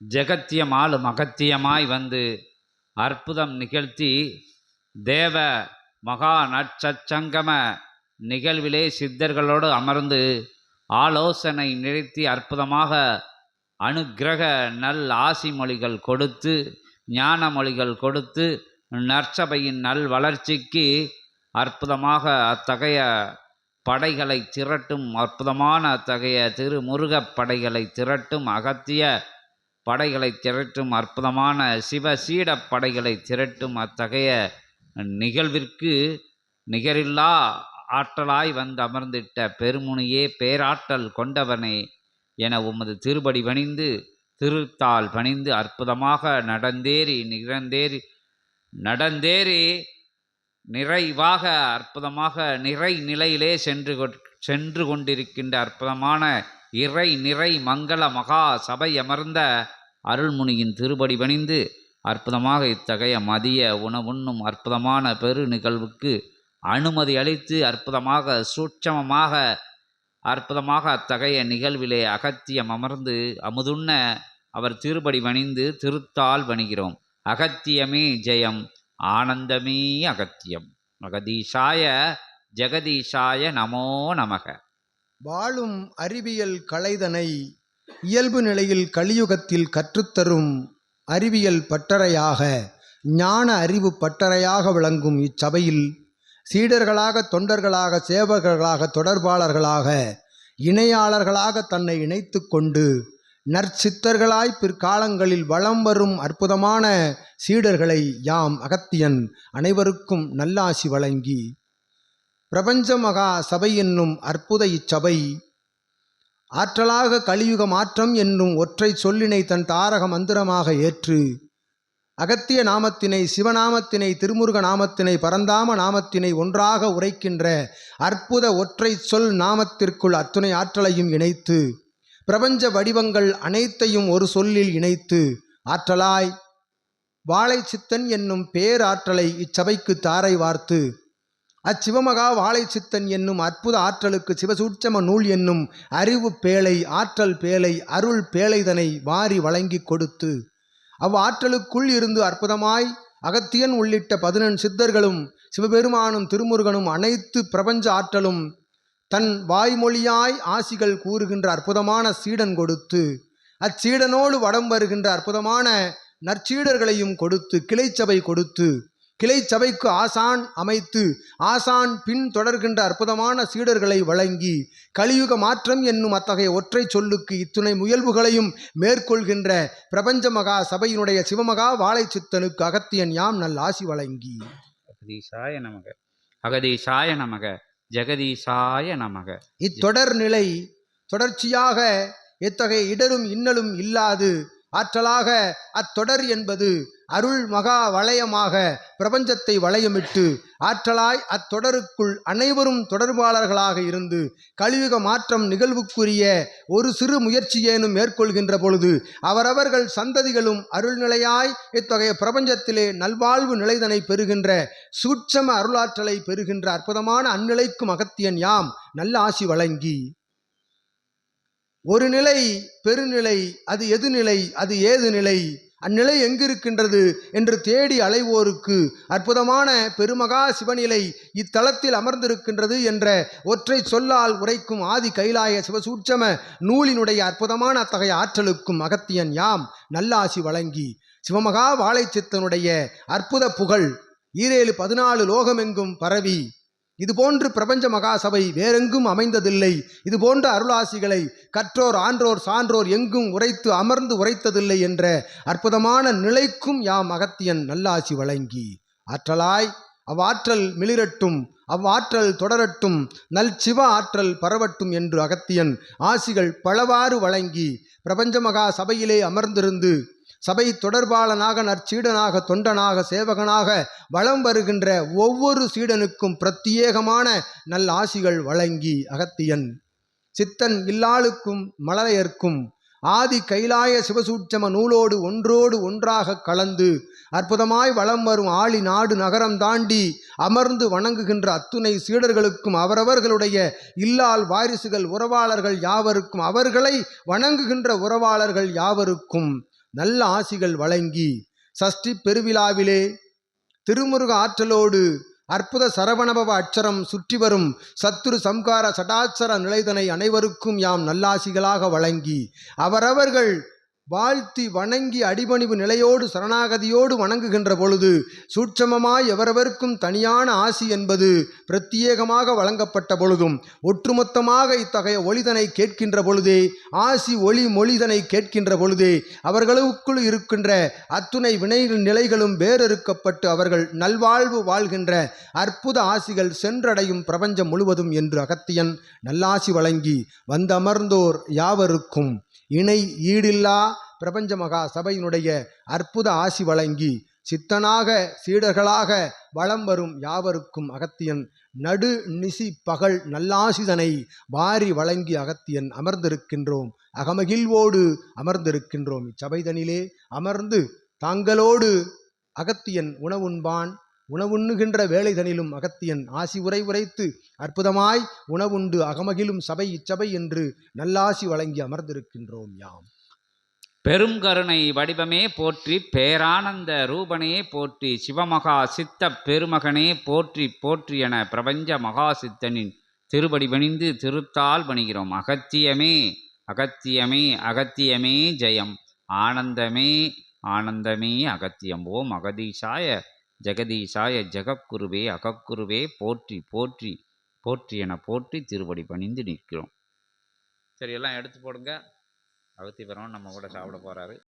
ஜெகத்தியம் ஆளும் அகத்தியமாய் வந்து அற்புதம் நிகழ்த்தி தேவ மகா நற்சச்சங்கம நிகழ்விலே சித்தர்களோடு அமர்ந்து ஆலோசனை நிறுத்தி அற்புதமாக அனுக்கிரக நல் ஆசி மொழிகள் கொடுத்து ஞான மொழிகள் கொடுத்து நற்சபையின் நல் வளர்ச்சிக்கு அற்புதமாக அத்தகைய படைகளை திரட்டும் அற்புதமான அத்தகைய திருமுருகப் படைகளை திரட்டும் அகத்திய படைகளை திரட்டும் அற்புதமான சிவ சீடப் படைகளை திரட்டும் அத்தகைய நிகழ்விற்கு நிகரில்லா ஆற்றலாய் வந்து அமர்ந்திட்ட பெருமுனியே பேராற்றல் கொண்டவனே என உமது திருபடி பணிந்து திருத்தால் பணிந்து அற்புதமாக நடந்தேறி நிகழ்ந்தேறி நடந்தேறி நிறைவாக அற்புதமாக நிறை நிலையிலே சென்று சென்று கொண்டிருக்கின்ற அற்புதமான இறை நிறை மங்கள மகா சபை அமர்ந்த அருள்முனியின் திருபடி பணிந்து அற்புதமாக இத்தகைய மதிய உணவுண்ணும் அற்புதமான பெரு நிகழ்வுக்கு அனுமதி அளித்து அற்புதமாக சூட்சமமாக அற்புதமாக அத்தகைய நிகழ்விலே அகத்தியம் அமர்ந்து அமுதுண்ண அவர் திருபடி பணிந்து திருத்தால் பணிகிறோம். அகத்தியமே ஜெயம் ஆனந்தமே அகத்தியம். அகதீஷாய ஜெகதீஷாய நமோ நமக. வாழும் அறிவியல் கலைதனை இயல்பு நிலையில் கலியுகத்தில் கற்றுத்தரும் அறிவியல் பட்டறையாக ஞான அறிவு பட்டறையாக விளங்கும் இச்சபையில் சீடர்களாக தொண்டர்களாக சேவகர்களாக தொடர்பாளர்களாக இணையாளர்களாக தன்னை இணைத்து கொண்டு நற்சித்தர்களாய் பிற்காலங்களில் வலம் வரும் அற்புதமான சீடர்களை யாம் அகத்தியன் அனைவருக்கும் நல்லாசி வழங்கி பிரபஞ்ச மகா சபை என்னும் அற்புத இச்சபை ஆற்றலாக கலியுக மாற்றம் என்னும் ஒற்றை சொல்லினை தன் தாரக மந்திரமாக ஏற்று. அகத்திய நாமத்தினை சிவநாமத்தினை திருமுருக நாமத்தினை பரந்தாம நாமத்தினை ஒன்றாக உரைக்கின்ற அற்புத ஒற்றை சொல் நாமத்திற்குள் அத்துணை ஆற்றலையும் இணைத்து பிரபஞ்ச வடிவங்கள் அனைத்தையும் ஒரு சொல்லில் இணைத்து ஆற்றலாய் வாழைச்சித்தன் என்னும் பேராற்றலை இச்சபைக்கு தாரை வார்த்து அச்சிவமகா வாழைச்சித்தன் என்னும் அற்புத ஆற்றலுக்கு சிவசூட்சம நூல் என்னும் அறிவு பேழை ஆற்றல் பேழை அருள் பேழைதனை வாரி வழங்கி கொடுத்து அவ்வாற்றலுக்குள் இருந்து அற்புதமாய் அகத்தியன் உள்ளிட்ட பதினெண் சித்தர்களும் சிவபெருமானும் திருமுருகனும் அனைத்து பிரபஞ்ச ஆற்றலும் தன் வாய்மொழியாய் ஆசிகள் கூறுகின்ற அற்புதமான சீடன் கொடுத்து அச்சீடனோடு வடம் வருகின்ற அற்புதமான நற்சீடர்களையும் கொடுத்து கிளைச்சபை கொடுத்து கிளைச்சபைக்கு ஆசான் அமைத்து ஆசான் பின் தொடர்கின்ற அற்புதமான சீடர்களை வழங்கி கலியுக மாற்றம் என்னும் அத்தகைய ஒற்றை சொல்லுக்கு இத்துணை முயல்வுகளையும் மேற்கொள்கின்ற பிரபஞ்ச மகா சபையினுடைய சிவமகா வாழைச்சித்தனுக்கு அகத்தியன் யாம் நல் ஆசி வழங்கி. அகதீஷாய நமக. அகதீஷாய நமக. ஜெகதீஷாய நமக. இத்தொடர் நிலை தொடர்ச்சியாக எத்தகைய இடரும் இன்னலும் இல்லாது ஆற்றலாக அத்தொடர் என்பது அருள் மகா வளையமாக பிரபஞ்சத்தை வளையமிட்டு ஆற்றலாய் அத்தொடருக்குள் அனைவரும் தொடர்பாளர்களாக இருந்து கலியுக மாற்றம் நிகழ்வுக்குரிய ஒரு சிறு முயற்சியேனும் மேற்கொள்கின்ற பொழுது அவரவர்கள் சந்ததிகளும் அருள்நிலையாய் இத்தகைய பிரபஞ்சத்திலே நல்வாழ்வு நிலைதனை பெறுகின்ற சூட்சம அருளாற்றலை பெறுகின்ற அற்புதமான அந்நிலைக்கும் அகத்தியன் யாம் நல்ல ஆசி வழங்கி. ஒரு நிலை பெருநிலை அது எது நிலை அது ஏது நிலை அந்நிலை எங்கிருக்கின்றது என்று தேடி அலைவோருக்கு அற்புதமான பெருமகா சிவநிலை இத்தலத்தில் அமர்ந்திருக்கின்றது என்ற ஒற்றை சொல்லால் உரைக்கும் ஆதி கைலாய சிவசூட்சம நூலினுடைய அற்புதமான அத்தகைய ஆற்றலுக்கும் அகத்தியன் யாம் நல்லாசி வழங்கி. சிவமகா வாழைச்சித்தனுடைய அற்புத புகழ் ஈரேழு பதினாலு லோகமெங்கும் பரவி. இதுபோன்று பிரபஞ்ச மகாசபை வேறெங்கும் அமைந்ததில்லை. இதுபோன்ற அருளாசிகளை கற்றோர் ஆன்றோர் சான்றோர் எங்கும் உரைத்து அமர்ந்து உரைத்ததில்லை என்ற அற்புதமான நிலைக்கும் யாம் அகத்தியன் நல்லாசி வழங்கி. ஆற்றலாய் அவ்வாற்றல் மிளிரட்டும் அவ்வாற்றல் தொடரட்டும் நல் சிவ ஆற்றல் பரவட்டும் என்று அகத்தியன் ஆசிகள் பலவாறு வழங்கி பிரபஞ்ச மகா சபையிலே அமர்ந்திருந்து சபை தொடர்பாளனாக நற்சீடனாக தொண்டனாக சேவகனாக வலம் வருகின்ற ஒவ்வொரு சீடனுக்கும் பிரத்யேகமான நல் ஆசிகள் வழங்கி அகத்தியன். சித்தன் இல்லாளுக்கும் மலரையர்க்கும் ஆதி கைலாய சிவசூட்சம நூலோடு ஒன்றோடு ஒன்றாக கலந்து அற்புதமாய் வலம் வரும் ஆளி நாடு நகரம் தாண்டி அமர்ந்து வணங்குகின்ற அத்துணை சீடர்களுக்கும் அவரவர்களுடைய இல்லால் வாரிசுகள் உறவாளர்கள் யாவருக்கும் அவர்களை வணங்குகின்ற உறவாளர்கள் யாவருக்கும் நல்ல ஆசிகள் வழங்கி சஷ்டி பெருவிழாவிலே திருமுருக ஆற்றலோடு அற்புத சரவணபவ அட்சரம் சுற்றி வரும் சத்துரு சம்கார சடாச்சர நிலைதனை அனைவருக்கும் யாம் நல்லாசிகளாக வழங்கி அவரவர்கள் வாழ்த்தி வணங்கி அடிபணிவு நிலையோடு சரணாகதியோடு வணங்குகின்ற பொழுது சூட்சமமாய் எவரவருக்கும் தனியான ஆசி என்பது பிரத்யேகமாக வழங்கப்பட்ட பொழுதும் ஒட்டுமொத்தமாக இத்தகைய ஒளிதனை கேட்கின்ற பொழுதே ஆசி ஒளி மொழிதனை கேட்கின்ற பொழுதே அவர்களுக்குள் இருக்கின்ற அத்துணை வினை நிலைகளும் வேறறுக்கப்பட்டு அவர்கள் நல்வாழ்வு வாழ்கின்ற அற்புத ஆசிகள் சென்றடையும் பிரபஞ்சம் முழுவதும் என்று அகத்தியன் நல்லாசி வழங்கி வந்தமர்ந்தோர் யாவருக்கும். இணை ஈடில்லா பிரபஞ்ச மகா சபையினுடைய அற்புத ஆசி வழங்கி சித்தனாக சீடர்களாக வலம் வரும் யாவருக்கும் அகத்தியன் நடு நிசி பகல் நல்லாசிதனை வாரி வழங்கி அகத்தியன் அமர்ந்திருக்கின்றோம். அகமகிழ்வோடு அமர்ந்திருக்கின்றோம் இச்சபைதனிலே. அமர்ந்து தாங்களோடு அகத்தியன் உணவுண்பான். உணவுண்ணுகின்ற வேலைதனிலும் அகத்தியன் ஆசி உரை உரைத்து அற்புதமாய் உணவுண்டு அகமகிலும் சபை இச்சபை என்று நல்லாசி வழங்கி அமர்ந்திருக்கின்றோம் யாம். பெரும் கருணை வடிவமே போற்றி பேரானந்த ரூபனே போற்றி சிவமகா சித்த பெருமகனே போற்றி போற்றி என பிரபஞ்ச மகா சித்தனின் திருபடி பணிந்து திருத்தால் பணிகிறோம் அகத்தியமே அகத்தியமே அகத்தியமே ஜெயம். ஆனந்தமே ஆனந்தமே அகத்தியம். ஓம் அகதீஷாய ஜெகதீஷாய ஜெகக்குருவே அகக்குருவே போற்றி போற்றி போற்றி என போற்றி திருவடி பணிந்து நிற்கிறோம். சரி எல்லாம் எடுத்து போடுங்க. அகத்திபுரம் நம்ம கூட சாப்பிட போகிறாரு